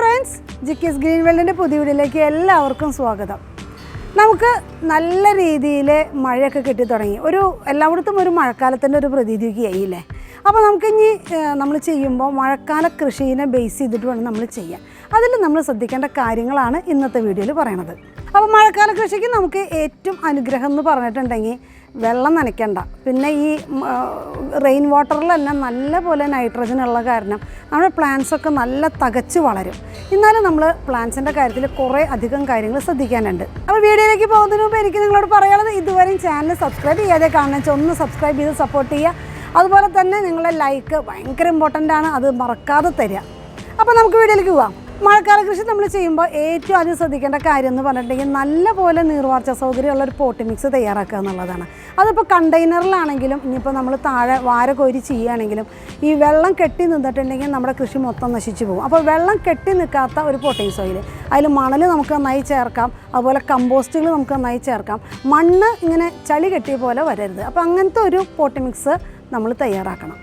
Friends ജിക്കിസ് green വേൾഡിന്റെ പുതിയ വീഡിയോയിലേക്ക് എല്ലാവർക്കും സ്വാഗതം. നമുക്ക് നല്ല രീതിയിൽ മഴയൊക്കെ കിട്ടി തുടങ്ങി. ഒരു എല്ലായിടത്തും ഒരു മഴക്കാലത്തിന്റെ ഒരു പ്രതീതിയൊക്കെ ആയില്ലേ അപ്പോൾ നമുക്കിനി നമ്മൾ ചെയ്യുമ്പോൾ മഴക്കാല കൃഷിനെ ബേസ് ചെയ്തിട്ട് വേണം നമ്മൾ ചെയ്യാൻ. അതിൽ നമ്മൾ ശ്രദ്ധിക്കേണ്ട കാര്യങ്ങളാണ് ഇന്നത്തെ വീഡിയോയിൽ പറയണത്. അപ്പോൾ മഴക്കാല കൃഷിക്ക് നമുക്ക് ഏറ്റവും അനുഗ്രഹം എന്ന് പറഞ്ഞിട്ടുണ്ടെങ്കിൽ വെള്ളം നനയ്ക്കണ്ട. പിന്നെ ഈ റെയിൻ വാട്ടറിലെല്ലാം നല്ല പോലെ നൈട്രജൻ ഉള്ള കാരണം നമ്മുടെ പ്ലാന്റ്സൊക്കെ നല്ല തകച്ച് വളരും. എന്നാലും നമ്മൾ പ്ലാന്റ്സിന്റെ കാര്യത്തിൽ കുറേ അധികം കാര്യങ്ങൾ ശ്രദ്ധിക്കാനുണ്ട്. അപ്പോൾ വീഡിയോയിലേക്ക് പോകുന്നതിന് മുമ്പ് എനിക്ക് നിങ്ങളോട് പറയാനുള്ളത് ഇതുവരെയും ചാനൽ സബ്സ്ക്രൈബ് ചെയ്യാതെ കാണാൻ ഒന്ന് സബ്സ്ക്രൈബ് ചെയ്ത് സപ്പോർട്ട് ചെയ്യുക. അതുപോലെ തന്നെ നിങ്ങളുടെ ലൈക്ക് ഭയങ്കര ഇമ്പോർട്ടന്റ് ആണ്. അത് മറക്കാതെ തരിക. അപ്പോൾ നമുക്ക് വീഡിയോയിലേക്ക് പോവാം. മഴക്കാല കൃഷി നമ്മൾ ചെയ്യുമ്പോൾ ഏറ്റവും ആദ്യം ശ്രദ്ധിക്കേണ്ട കാര്യം എന്ന് പറഞ്ഞിട്ടുണ്ടെങ്കിൽ നല്ല പോലെ നീർവാർച്ച സൗകര്യമുള്ള ഒരു പോട്ടി മിക്സ് തയ്യാറാക്കുക എന്നുള്ളതാണ്. അതിപ്പോൾ കണ്ടെയ്നറിലാണെങ്കിലും ഇനിയിപ്പോൾ നമ്മൾ താഴെ വാര കോരി ചെയ്യുകയാണെങ്കിലും ഈ വെള്ളം കെട്ടി നിന്നിട്ടുണ്ടെങ്കിൽ നമ്മുടെ കൃഷി മൊത്തം നശിച്ചു പോകും. അപ്പോൾ വെള്ളം കെട്ടി നിൽക്കാത്ത ഒരു പോട്ടിംഗ് സോയിൽ അതിൽ മണൽ നമുക്ക് നന്നായി ചേർക്കാം അതുപോലെ കമ്പോസ്റ്റുകൾ നമുക്ക് നന്നായി ചേർക്കാം. മണ്ണ് ഇങ്ങനെ ചളി കെട്ടിയ പോലെ വരരുത്. അപ്പോൾ അങ്ങനത്തെ ഒരു പോട്ടി മിക്സ് നമ്മൾ തയ്യാറാക്കണം.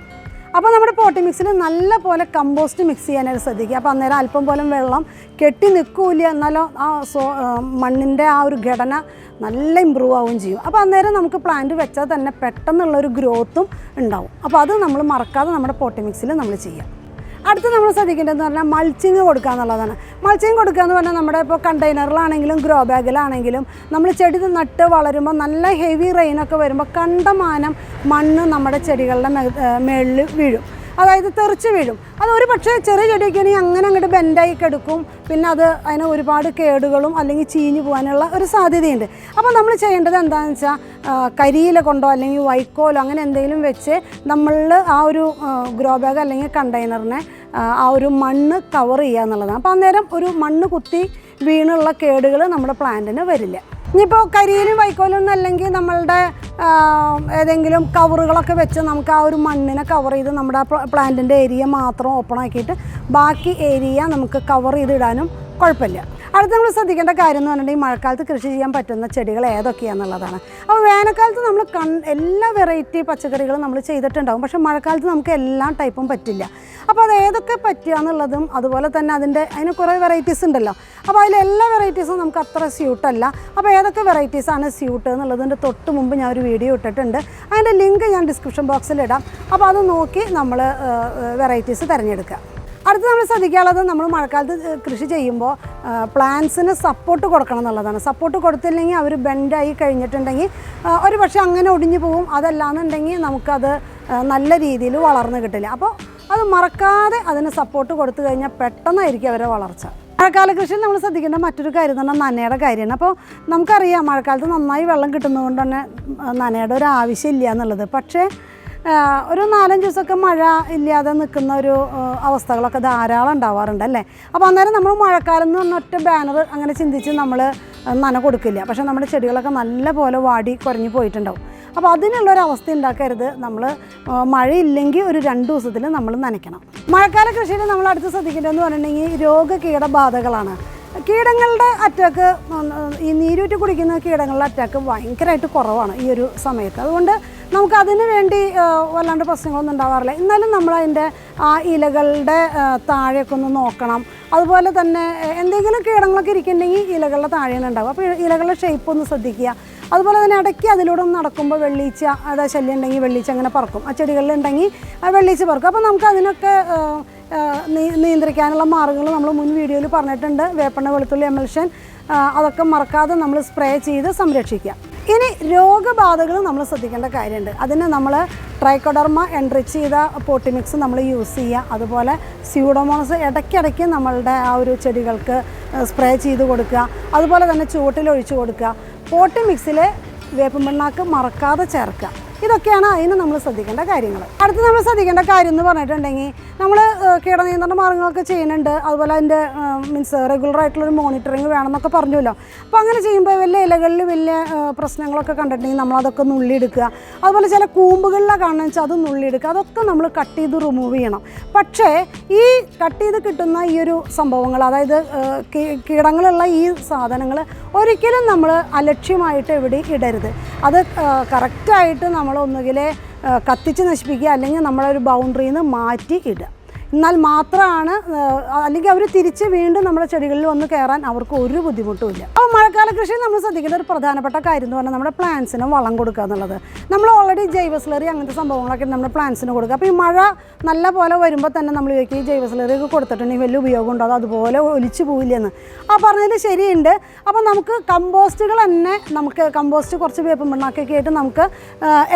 അപ്പോൾ നമ്മുടെ പോട്ടി മിക്സിൽ നല്ല പോലെ കമ്പോസ്റ്റ് മിക്സ് ചെയ്യാനായിട്ട് ശ്രദ്ധിക്കുക. അപ്പോൾ അന്നേരം അല്പം പോലും വെള്ളം കെട്ടി നിൽക്കൂല എന്നാലോ ആ സോ മണ്ണിന്റെ ആ ഒരു ഘടന നല്ല ഇമ്പ്രൂവ് ആവുകയും ചെയ്യും. അപ്പോൾ അന്നേരം നമുക്ക് പ്ലാന്റ് വെച്ചാൽ തന്നെ പെട്ടെന്നുള്ളൊരു ഗ്രോത്തും ഉണ്ടാവും. അപ്പോൾ അത് നമ്മൾ മറക്കാതെ നമ്മുടെ പോട്ടി മിക്സിൽ നമ്മൾ ചെയ്യാം. അടുത്ത് നമ്മൾ ശ്രദ്ധിക്കേണ്ടതെന്ന് പറഞ്ഞാൽ മൾച്ചിങ് കൊടുക്കുക എന്നുള്ളതാണ്. മൾച്ചിങ് കൊടുക്കുക എന്ന് പറഞ്ഞാൽ നമ്മുടെ ഇപ്പോൾ കണ്ടെയ്നറിലാണെങ്കിലും ഗ്രോ ബാഗിലാണെങ്കിലും നമ്മൾ ചെടി നട്ട് വളരുമ്പോൾ നല്ല ഹെവി റെയിനൊക്കെ വരുമ്പോൾ കണ്ടമാനം മണ്ണ് നമ്മുടെ ചെടികളുടെ മേളിൽ വീഴും. അതായത് തെറിച്ച് വീഴും. അത് ഒരു പക്ഷേ ചെറിയ ചെടിയൊക്കെ ആണെങ്കിൽ അങ്ങനെ അങ്ങോട്ട് ബെൻഡായി കിടക്കും. പിന്നെ അത് അതിന് ഒരുപാട് കേടുകളും അല്ലെങ്കിൽ ചീഞ്ഞു പോകാനുള്ള ഒരു സാധ്യതയുണ്ട്. അപ്പോൾ നമ്മൾ ചെയ്യേണ്ടത് എന്താണെന്ന് വെച്ചാൽ കരിയില കൊണ്ടോ അല്ലെങ്കിൽ വൈക്കോലോ അങ്ങനെ എന്തെങ്കിലും വെച്ച് നമ്മൾ ആ ഒരു ഗ്രോ ബാഗ് അല്ലെങ്കിൽ കണ്ടെയ്നറിനെ ആ ഒരു മണ്ണ് കവർ ചെയ്യുക എന്നുള്ളതാണ്. അപ്പോൾ അന്നേരം ഒരു മണ്ണ് കുത്തി വീണുള്ള കേടുകൾ നമ്മുടെ പ്ലാന്റിന് വരില്ല. ഇനിയിപ്പോൾ കരിയിലും വൈക്കോലും ഒന്നും അല്ലെങ്കിൽ നമ്മളുടെ ഏതെങ്കിലും കവറുകളൊക്കെ വെച്ച് നമുക്ക് ആ ഒരു മണ്ണിനെ കവർ ചെയ്ത് നമ്മുടെ പ്ലാന്റിന്റെ ഏരിയ മാത്രം ഓപ്പൺ ആക്കിയിട്ട് ബാക്കി ഏരിയ നമുക്ക് കവർ ചെയ്തിടാനും കുഴപ്പമില്ല. അടുത്ത നമ്മൾ ശ്രദ്ധിക്കേണ്ട കാര്യം എന്ന് പറഞ്ഞിട്ടുണ്ടെങ്കിൽ മഴക്കാലത്ത് കൃഷി ചെയ്യാൻ പറ്റുന്ന ചെടികൾ ഏതൊക്കെയാണെന്നുള്ളതാണ് അപ്പോൾ വേനൽക്കാലത്ത് നമ്മൾ കൺ എല്ലാ വെറൈറ്റി പച്ചക്കറികളും നമ്മൾ ചെയ്തിട്ടുണ്ടാകും പക്ഷേ മഴക്കാലത്ത് നമുക്ക് എല്ലാ ടൈപ്പും പറ്റില്ല. അപ്പോൾ അത് ഏതൊക്കെ പറ്റുക എന്നുള്ളതും അതുപോലെ തന്നെ അതിന്റെ അതിന് കുറേ വെറൈറ്റീസ് ഉണ്ടല്ലോ. അപ്പോൾ അതിൽ എല്ലാ വെറൈറ്റീസും നമുക്ക് അത്ര സ്യൂട്ടല്ല അപ്പോൾ ഏതൊക്കെ വെറൈറ്റീസാണ് സ്യൂട്ട് എന്നുള്ളതിന്റെ തൊട്ട് മുമ്പ് ഞാൻ ഒരു വീഡിയോ ഇട്ടിട്ടുണ്ട്. അതിന്റെ ലിങ്ക് ഞാൻ ഡിസ്ക്രിപ്ഷൻ ബോക്സിൽ ഇടാം. അപ്പോൾ അത് നോക്കി നമ്മൾ വെറൈറ്റീസ് തിരഞ്ഞെടുക്കുക. അടുത്ത് നമ്മൾ ശ്രദ്ധിക്കാനുള്ളത് നമ്മൾ മഴക്കാലത്ത് കൃഷി ചെയ്യുമ്പോൾ പ്ലാന്റ്സിന് സപ്പോർട്ട് കൊടുക്കണം എന്നുള്ളതാണ്. സപ്പോർട്ട് കൊടുത്തില്ലെങ്കിൽ അവർ ബെൻഡായി കഴിഞ്ഞിട്ടുണ്ടെങ്കിൽ ഒരു പക്ഷേ അങ്ങനെ ഒടിഞ്ഞു പോകും അതല്ലാന്നുണ്ടെങ്കിൽ നമുക്കത് നല്ല രീതിയിൽ വളർന്നു കിട്ടില്ല. അപ്പോൾ അത് മറക്കാതെ അതിന് സപ്പോർട്ട് കൊടുത്തു കഴിഞ്ഞാൽ പെട്ടെന്നായിരിക്കും അവരെ വളർച്ച. മഴക്കാല കൃഷി നമ്മൾ ശ്രദ്ധിക്കേണ്ട മറ്റൊരു കാര്യം പറഞ്ഞാൽ നനയുടെ കാര്യമാണ്. അപ്പോൾ നമുക്കറിയാം മഴക്കാലത്ത് നന്നായി വെള്ളം കിട്ടുന്നതുകൊണ്ട് തന്നെ നനയുടെ ഒരു ആവശ്യമില്ല എന്നുള്ളത്. പക്ഷേ ഒരു നാലഞ്ച് ദിവസമൊക്കെ മഴ ഇല്ലാതെ നിൽക്കുന്ന ഒരു അവസ്ഥകളൊക്കെ ധാരാളം ഉണ്ടാവാറുണ്ട് അല്ലേ? അപ്പോൾ അന്നേരം നമ്മൾ മഴക്കാലം എന്ന് പറഞ്ഞ ഒറ്റ ബാനർ അങ്ങനെ ചിന്തിച്ച് നമ്മൾ നന കൊടുക്കില്ല. പക്ഷെ നമ്മുടെ ചെടികളൊക്കെ നല്ല പോലെ വാടി കുറഞ്ഞു പോയിട്ടുണ്ടാവും. അപ്പോൾ അതിനുള്ളൊരു അവസ്ഥ ഉണ്ടാക്കരുത്. നമ്മൾ മഴയില്ലെങ്കിൽ ഒരു രണ്ട് ദിവസത്തിൽ നമ്മൾ നനയ്ക്കണം. മഴക്കാല കൃഷിയിൽ നമ്മൾ അടുത്ത് ശ്രദ്ധിക്കേണ്ടതെന്ന് പറഞ്ഞിട്ടുണ്ടെങ്കിൽ രോഗകീടബാധകളാണ്. കീടങ്ങളുടെ അറ്റാക്ക് ഈ നീരൂറ്റി കുടിക്കുന്ന കീടങ്ങളുടെ അറ്റാക്ക് ഭയങ്കരമായിട്ട് കുറവാണ് ഈ ഒരു സമയത്ത്. അതുകൊണ്ട് നമുക്ക് അതിന് വേണ്ടി വല്ലാണ്ട് പ്രശ്നങ്ങളൊന്നും ഉണ്ടാവാറില്ല. എന്നാലും നമ്മൾ അതിന്റെ ആ ഇലകളുടെ താഴെയൊക്കെ ഒന്ന് നോക്കണം. അതുപോലെ തന്നെ എന്തെങ്കിലും കീടങ്ങളൊക്കെ ഇരിക്കുന്നുണ്ടെങ്കിൽ ഇലകളുടെ താഴെയാണ് ഉണ്ടാവും അപ്പോൾ ഇലകളുടെ ഷേപ്പ് ഒന്ന് ശ്രദ്ധിക്കുക. അതുപോലെ തന്നെ ഇടയ്ക്ക് അതിലൂടെ ഒന്ന് നടക്കുമ്പോൾ വെള്ളീച്ച അതായത് ശല്യം ഉണ്ടെങ്കിൽ വെള്ളീച്ച അങ്ങനെ പറക്കും. ആ ചെടികളിലുണ്ടെങ്കിൽ ആ വെള്ളീച്ച പറക്കും. അപ്പോൾ നമുക്ക് അതിനൊക്കെ നിയന്ത്രിക്കാനുള്ള മാർഗങ്ങൾ നമ്മൾ മുൻ വീഡിയോയിൽ പറഞ്ഞിട്ടുണ്ട്. വേപ്പണ്ണ വെളുത്തുള്ളി എമൽഷൻ അതൊക്കെ മറക്കാതെ നമ്മൾ സ്പ്രേ ചെയ്ത് സംരക്ഷിക്കുക. ഇനി രോഗബാധകൾ നമ്മൾ ശ്രദ്ധിക്കേണ്ട കാര്യമുണ്ട് അതിന് നമ്മൾ ട്രൈക്കോഡർമ എൻറിച്ച് ചെയ്ത പോട്ടിമിക്സ് നമ്മൾ യൂസ് ചെയ്യുക അതുപോലെ സ്യൂഡോമോണസ് ഇടയ്ക്കിടയ്ക്ക് നമ്മളുടെ ആ ഒരു ചെടികൾക്ക് സ്പ്രേ ചെയ്ത് കൊടുക്കുക അതുപോലെ തന്നെ ചുവട്ടിൽ ഒഴിച്ചു കൊടുക്കുക പോട്ടിമിക്സിൽ മിക്സിൽ വേപ്പൻ പിണ്ണാക്ക് മറക്കാതെ ചേർക്കുക ഇതൊക്കെയാണ് അതിന് നമ്മൾ ശ്രദ്ധിക്കേണ്ട കാര്യങ്ങൾ. അടുത്ത് നമ്മൾ ശ്രദ്ധിക്കേണ്ട കാര്യം എന്ന് പറഞ്ഞിട്ടുണ്ടെങ്കിൽ നമ്മൾ കീടനിയന്ത്രണ മാർഗങ്ങളൊക്കെ ചെയ്യുന്നുണ്ട്. അതുപോലെ അതിന്റെ മീൻസ് റെഗുലർ ആയിട്ടുള്ളൊരു മോണിറ്ററിങ് വേണമെന്നൊക്കെ പറഞ്ഞല്ലോ അപ്പോൾ അങ്ങനെ ചെയ്യുമ്പോൾ വലിയ ഇലകളിൽ വലിയ പ്രശ്നങ്ങളൊക്കെ കണ്ടിട്ടുണ്ടെങ്കിൽ നമ്മളതൊക്കെ നുള്ളിയെടുക്കുക. അതുപോലെ ചില കൂമ്പുകളിലാണ് കാണുന്നത് വെച്ചാൽ അത് നുള്ളിയെടുക്കുക. അതൊക്കെ നമ്മൾ കട്ട് ചെയ്ത് റിമൂവ് ചെയ്യണം. പക്ഷേ ഈ കട്ട് ചെയ്ത് കിട്ടുന്ന ഈ ഒരു സംഭവങ്ങൾ അതായത് കീടങ്ങളുള്ള ഈ സാധനങ്ങൾ ഒരിക്കലും നമ്മൾ അലക്ഷ്യമായിട്ട് എവിടെ ഇടരുത്. അത് കറക്റ്റായിട്ട് നമ്മൾ ഒന്നുകിൽ കത്തിച്ച് നശിപ്പിക്കുക അല്ലെങ്കിൽ നമ്മളൊരു ബൗണ്ടറിയിൽ നിന്ന് മാറ്റി ഇടുക. എന്നാൽ മാത്രമാണ് അല്ലെങ്കിൽ അവർ തിരിച്ച് വീണ്ടും നമ്മുടെ ചെടികളിൽ വന്ന് കയറാൻ അവർക്ക് ഒരു ബുദ്ധിമുട്ടും ഇല്ല. അപ്പോൾ മഴക്കാല കൃഷി നമ്മൾ ശ്രദ്ധിക്കേണ്ട ഒരു പ്രധാനപ്പെട്ട കാര്യം എന്ന് പറഞ്ഞാൽ നമ്മുടെ പ്ലാന്റ്സിന് വളം കൊടുക്കുക എന്നുള്ളത്. നമ്മൾ ഓൾറെഡി ജൈവസ്ലറി അങ്ങനത്തെ സംഭവങ്ങളൊക്കെ നമ്മുടെ പ്ലാന്റ്സിന് കൊടുക്കുക. അപ്പോൾ ഈ മഴ നല്ല പോലെ വരുമ്പോൾ തന്നെ നമ്മൾ ചോദിക്കും ഈ ജൈവ സ്ലറി ഒക്കെ കൊടുത്തിട്ടുണ്ടെങ്കിൽ വലിയ ഉപയോഗം അത് അതുപോലെ ഒലിച്ചു പോയില്ലെന്ന് ആ പറഞ്ഞതിൽ ശരിയുണ്ട്. അപ്പോൾ നമുക്ക് കമ്പോസ്റ്റുകൾ തന്നെ നമുക്ക് കമ്പോസ്റ്റ് കുറച്ച് വേപ്പും പിണ്ണാക്കൊക്കെ ആയിട്ട് നമുക്ക്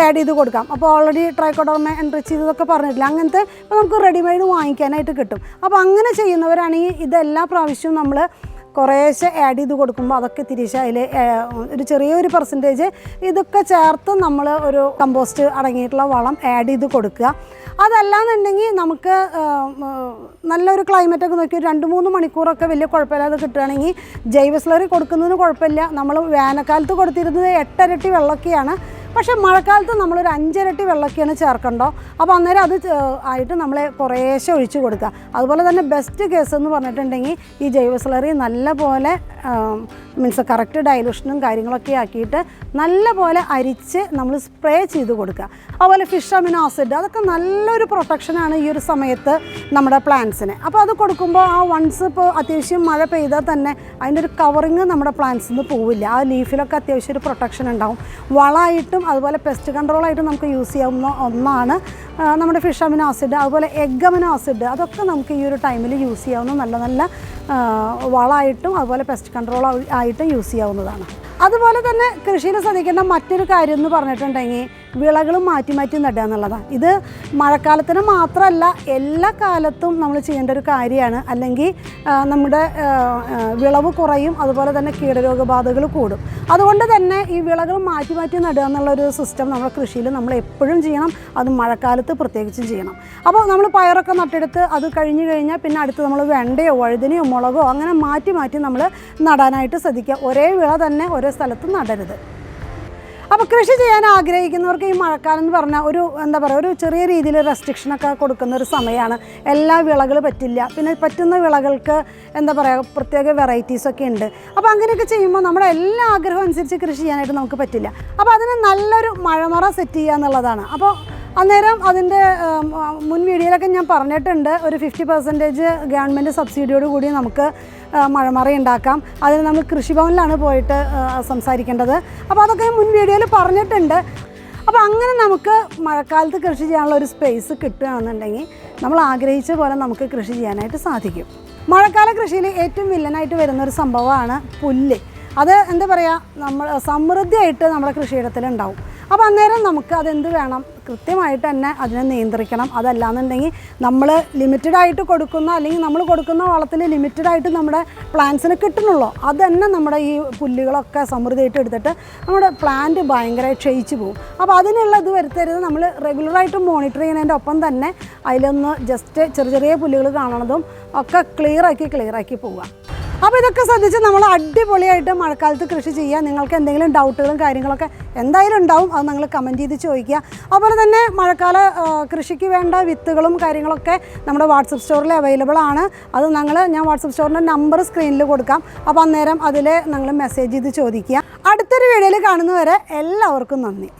ആഡ് ചെയ്ത് കൊടുക്കാം. അപ്പോൾ ഓൾറെഡി ട്രൈക്കോഡർമ എൻറിച്ച് ചെയ്തതൊക്കെ പറഞ്ഞിട്ടില്ല? അങ്ങനത്തെ ഇപ്പോൾ നമുക്ക് റെഡിമെയ്ഡ് വാങ്ങിക്കാനായിട്ട് കിട്ടും. അപ്പോൾ അങ്ങനെ ചെയ്യുന്നവരാണെങ്കിൽ ഇതെല്ലാ പ്രാവശ്യവും നമ്മൾ കുറേശ്ശെ ആഡ് ചെയ്ത് കൊടുക്കുമ്പോൾ അതൊക്കെ തിരിച്ച് അതിൽ ഒരു ചെറിയൊരു പെർസെന്റേജ് ഇതൊക്കെ ചേർത്ത് നമ്മൾ ഒരു കമ്പോസ്റ്റ് അടങ്ങിയിട്ടുള്ള വളം ആഡ് ചെയ്ത് കൊടുക്കുക. അതല്ലാന്നുണ്ടെങ്കിൽ നമുക്ക് നല്ലൊരു ക്ലൈമറ്റൊക്കെ നോക്കി രണ്ട് മൂന്ന് മണിക്കൂറൊക്കെ വലിയ കുഴപ്പമില്ലാതെ കിട്ടുകയാണെങ്കിൽ ജൈവ സ്ലറി കൊടുക്കുന്നതിന് കുഴപ്പമില്ല. നമ്മൾ വേനൽക്കാലത്ത് കൊടുത്തിരുന്നത് എട്ടരട്ടി വെള്ളമൊക്കെയാണ്. പക്ഷേ മഴക്കാലത്ത് നമ്മളൊരു അഞ്ചിരട്ടി വെള്ളമൊക്കെയാണ് ചേർക്കണ്ടോ? അപ്പോൾ അന്നേരം അത് ആയിട്ട് നമ്മൾ കുറേശ്ശെ ഒഴിച്ചു കൊടുക്കുക. അതുപോലെ തന്നെ ബെസ്റ്റ് കേസ് എന്ന് പറഞ്ഞിട്ടുണ്ടെങ്കിൽ ഈ ജൈവ സ്ലറി നല്ല പോലെ മീൻസ് കറക്റ്റ് ഡയലൂഷനും കാര്യങ്ങളൊക്കെ ആക്കിയിട്ട് നല്ല പോലെ അരിച്ച് നമ്മൾ സ്പ്രേ ചെയ്ത് കൊടുക്കുക. അതുപോലെ ഫിഷ് അമിനോ ആസിഡ് അതൊക്കെ നല്ലൊരു പ്രൊട്ടക്ഷനാണ് ഈ ഒരു സമയത്ത്. നമ്മുടെ പ്ലാന്റ്സിന് അപ്പോൾ അത് കൊടുക്കുമ്പോൾ ആ വൺസ് ഇപ്പോൾ അത്യാവശ്യം മഴ പെയ്താൽ തന്നെ അതിന്റെ ഒരു കവറിങ് നമ്മുടെ പ്ലാന്റ്സിൽ നിന്ന് പോവില്ല. ആ ലീഫിലൊക്കെ അത്യാവശ്യം ഒരു പ്രൊട്ടക്ഷൻ ഉണ്ടാവും. വളമായിട്ടും അതുപോലെ പെസ്റ്റ് കൺട്രോളായിട്ടും നമുക്ക് യൂസ് ചെയ്യാവുന്ന ഒന്നാണ് നമ്മുടെ ഫിഷ് അമിനോ ആസിഡ് അതുപോലെ എഗ് അമിനോ ആസിഡ് അതൊക്കെ നമുക്ക് ഈ ഒരു ടൈമിൽ യൂസ് ചെയ്യാവുന്ന നല്ല നല്ല വളമായിട്ടും അതുപോലെ പെസ്റ്റ് കൺട്രോൾ ആയിട്ടും യൂസ് ചെയ്യാവുന്നതാണ്. അതുപോലെ തന്നെ കൃഷിയിൽ ശ്രദ്ധിക്കേണ്ട മറ്റൊരു കാര്യം എന്ന് പറഞ്ഞിട്ടുണ്ടെങ്കിൽ വിളകൾ മാറ്റി മാറ്റി നടുക എന്നുള്ളതാണ്. ഇത് മഴക്കാലത്തിന് മാത്രമല്ല എല്ലാ കാലത്തും നമ്മൾ ചെയ്യേണ്ട ഒരു കാര്യമാണ്. അല്ലെങ്കിൽ നമ്മുടെ വിളവ് കുറയും അതുപോലെ തന്നെ കീടരോഗബാധകൾ കൂടും. അതുകൊണ്ട് തന്നെ ഈ വിളകൾ മാറ്റി മാറ്റി നടുക എന്നുള്ളൊരു സിസ്റ്റം നമ്മുടെ കൃഷിയിൽ നമ്മൾ എപ്പോഴും ചെയ്യണം. അത് മഴക്കാലത്ത് പ്രത്യേകിച്ചും ചെയ്യണം. അപ്പോൾ നമ്മൾ പയറൊക്കെ നട്ടെടുത്ത് അത് കഴിഞ്ഞ് കഴിഞ്ഞാൽ പിന്നെ അടുത്ത് നമ്മൾ വെണ്ടയോ വഴുതനയോ മുളകോ അങ്ങനെ മാറ്റി മാറ്റി നമ്മൾ നടാനായിട്ട് ശ്രദ്ധിക്കുക. ഒരേ വിള തന്നെ ഒരേ സ്ഥലത്ത് നടരുത്. അപ്പോൾ കൃഷി ചെയ്യാൻ ആഗ്രഹിക്കുന്നവർക്ക് ഈ മഴക്കാലം എന്ന് പറഞ്ഞാൽ ഒരു എന്താ പറയുക ഒരു ചെറിയ രീതിയിൽ റെസ്ട്രിക്ഷനൊക്കെ കൊടുക്കുന്ന ഒരു സമയമാണ് എല്ലാ വിളകൾ പറ്റില്ല. പിന്നെ പറ്റുന്ന വിളകൾക്ക് എന്താ പറയുക പ്രത്യേക വെറൈറ്റീസ് ഒക്കെ ഉണ്ട്. അപ്പോൾ അങ്ങനെയൊക്കെ ചെയ്യുമ്പോൾ നമ്മുടെ എല്ലാ ആഗ്രഹവും അനുസരിച്ച് കൃഷി ചെയ്യാനായിട്ട് നമുക്ക് പറ്റില്ല. അപ്പോൾ അതിന് നല്ലൊരു മഴമറ സെറ്റ് ചെയ്യുക എന്നുള്ളതാണ്. അപ്പോൾ അന്നേരം അതിന്റെ മുൻ വീഡിയോയിലൊക്കെ ഞാൻ പറഞ്ഞിട്ടുണ്ട് ഒരു ഫിഫ്റ്റി പെർസെന്റേജ് ഗവൺമെന്റ് സബ്സിഡിയോട് കൂടി നമുക്ക് മഴമറി ഉണ്ടാക്കാം. അതിന് നമ്മൾ കൃഷിഭവനിലാണ് പോയിട്ട് സംസാരിക്കേണ്ടത്. അപ്പോൾ അതൊക്കെ മുൻ വീഡിയോയിൽ പറഞ്ഞിട്ടുണ്ട്. അപ്പോൾ അങ്ങനെ നമുക്ക് മഴക്കാലത്ത് കൃഷി ചെയ്യാനുള്ള ഒരു സ്പേസ് കിട്ടുകയാണെന്നുണ്ടെങ്കിൽ നമ്മൾ ആഗ്രഹിച്ച പോലെ നമുക്ക് കൃഷി ചെയ്യാനായിട്ട് സാധിക്കും. മഴക്കാല കൃഷിയിൽ ഏറ്റവും വില്ലനായിട്ട് വരുന്ന ഒരു സംഭവമാണ് പുല്ല്. അത് എന്താ പറയുക നമ്മൾ സമൃദ്ധിയായിട്ട് നമ്മുടെ കൃഷിയിടത്തിൽ ഉണ്ടാവും അപ്പോൾ അന്നേരം നമുക്ക് അതെന്ത് വേണം? കൃത്യമായിട്ട് തന്നെ അതിനെ നിയന്ത്രിക്കണം. അതല്ലാന്നുണ്ടെങ്കിൽ നമ്മൾ ലിമിറ്റഡ് ആയിട്ട് കൊടുക്കുന്ന അല്ലെങ്കിൽ നമ്മൾ കൊടുക്കുന്ന വളത്തിൽ ലിമിറ്റഡ് ആയിട്ട് നമ്മുടെ പ്ലാന്റ്സിന് കിട്ടണുള്ളൂ അത് തന്നെ നമ്മുടെ ഈ പുല്ലുകളൊക്കെ സമൃദ്ധിയായിട്ട് എടുത്തിട്ട് നമ്മുടെ പ്ലാന്റ് ഭയങ്കര ക്ഷയിച്ചു പോകും. അപ്പോൾ അതിനുള്ള ഇത് വരുത്തരുത്. നമ്മൾ റെഗുലറായിട്ട് മോണിറ്റർ ചെയ്യുന്നതിന്റെ ഒപ്പം തന്നെ അതിലൊന്ന് ജസ്റ്റ് ചെറിയ ചെറിയ പുല്ലുകൾ കാണണതും ഒക്കെ ക്ലിയറാക്കി ക്ലിയറാക്കി പോവുക. അപ്പോൾ ഇതൊക്കെ ശ്രദ്ധിച്ച് നമ്മൾ അടിപൊളിയായിട്ട് മഴക്കാലത്ത് കൃഷി ചെയ്യുക നിങ്ങൾക്ക് എന്തെങ്കിലും ഡൗട്ടുകളും കാര്യങ്ങളൊക്കെ എന്തായാലും ഉണ്ടാവും. അത് നിങ്ങൾ കമന്റ് ചെയ്ത് ചോദിക്കുക. അതുപോലെ തന്നെ മഴക്കാല കൃഷിക്ക് വേണ്ട വിത്തുകളും കാര്യങ്ങളൊക്കെ നമ്മുടെ വാട്സപ്പ് സ്റ്റോറിൽ അവൈലബിൾ ആണ്. അത് ഞങ്ങൾ ഞാൻ വാട്സപ്പ് സ്റ്റോറിന്റെ നമ്പർ സ്ക്രീനിൽ കൊടുക്കാം. അപ്പോൾ അന്നേരം അതിൽ നിങ്ങൾ മെസ്സേജ് ചെയ്ത് ചോദിക്കുക. അടുത്തൊരു വീഡിയോയിൽ കാണുന്നവരെ എല്ലാവർക്കും നന്ദി.